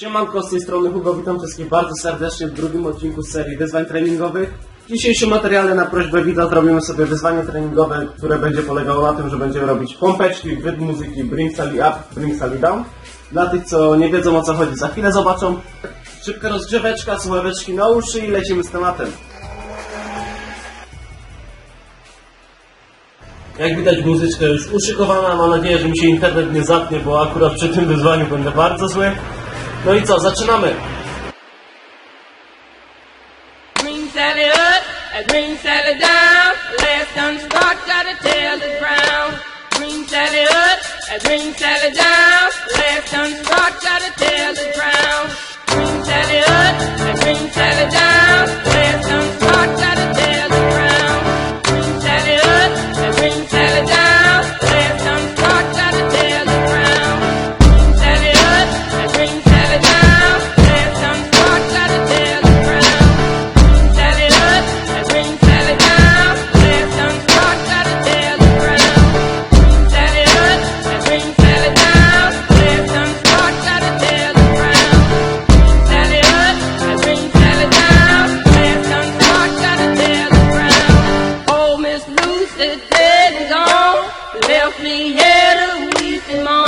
Siemanko, z tej strony Hugo, witam wszystkich bardzo serdecznie w drugim odcinku serii wyzwań treningowych. W dzisiejszym materiale na prośbę widza zrobimy sobie wyzwanie treningowe, które będzie polegało na tym, że będziemy robić pompeczki, rytm muzyki Bring Sally Up, Bring Sally Down. Dla tych, co nie wiedzą o co chodzi, za chwilę zobaczą. Szybka rozgrzeweczka, słuchaweczki na uszy i lecimy z tematem. Jak widać muzyczka już uszykowana, mam nadzieję, że mi się internet nie zatnie, bo akurat przy tym wyzwaniu będę bardzo zły. No i co, zaczynamy! Green Sally up, a green Sally down. Last done start, gotta tell. Green Sally up, a green Sally down. Last done gotta the ground. Green Sally up, green Sally down. Last Lucy dead and gone, left me here to weep and moan.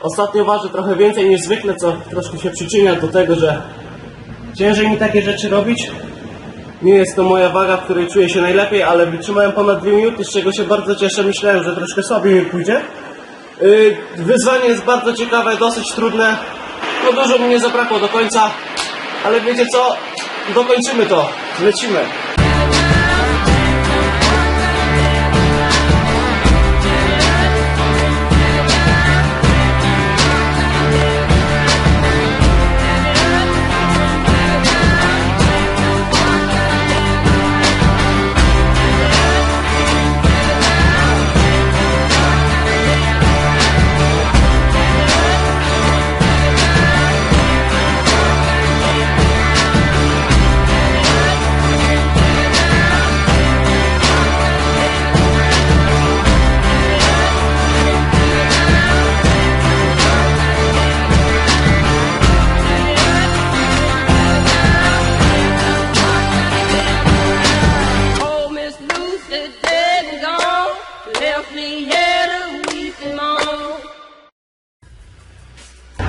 Ostatnio waży trochę więcej niż zwykle, co troszkę się przyczynia do tego, że ciężej mi takie rzeczy robić. Nie jest to moja waga, w której czuję się najlepiej, ale wytrzymałem ponad 2 minuty, z czego się bardzo cieszę. Myślałem, że troszkę słabiej mi pójdzie. Yy, wyzwanie jest bardzo ciekawe, dosyć trudne. No dużo mi nie zabrakło do końca, ale wiecie co? Dokończymy to. Lecimy.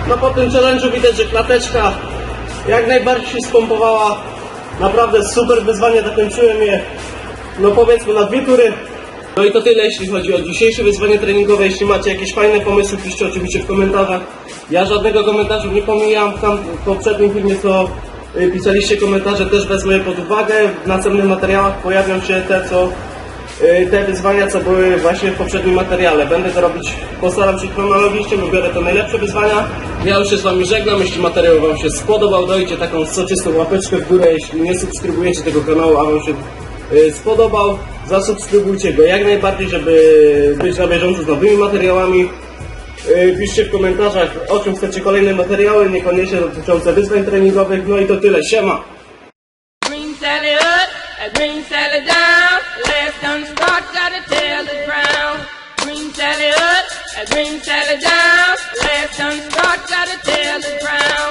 No po tym challenge'u widać, że klateczka jak najbardziej się spompowała. Naprawdę super wyzwanie, dokończyłem je, no powiedzmy na dwie tury. No i to tyle, jeśli chodzi o dzisiejsze wyzwanie treningowe. Jeśli macie jakieś fajne pomysły, piszcie oczywiście w komentarzach. Ja żadnego komentarzu nie pomijam. Tam w poprzednim filmie, co y, pisaliście komentarze, też wezmę je pod uwagę. W następnych materiałach pojawią się te, co te wyzwania, co były właśnie w poprzednim materiale. Będę to robić, postaram się chronologicznie, wybiorę te najlepsze wyzwania. Ja już się z Wami żegnam. Jeśli materiał Wam się spodobał, dajcie taką soczystą łapeczkę w górę. Jeśli nie subskrybujecie tego kanału, a Wam się y, spodobał, zasubskrybujcie go jak najbardziej, żeby być na bieżąco z nowymi materiałami. Y, Piszcie w komentarzach, o czym chcecie kolejne materiały, niekoniecznie dotyczące wyzwań treningowych. No i to tyle, siema! Sally down. Last done start, gotta tell the ground. Green Sally up, a green Sally down. Last done start, gotta tell the ground.